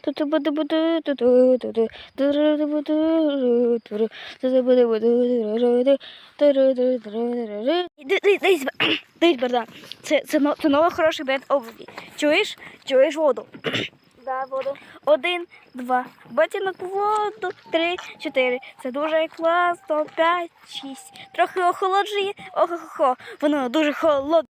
Тут буде буде тут буде Дивись, Богдан. Це, це, це новий хороший бренд обуві. Чуєш? Чуєш воду? Да, воду. Один, два. Ботинок воду. Три, чотири. Це дуже класно. П'ять, шість. Трохи охолоджує. Охо-хо. Воно дуже холодне.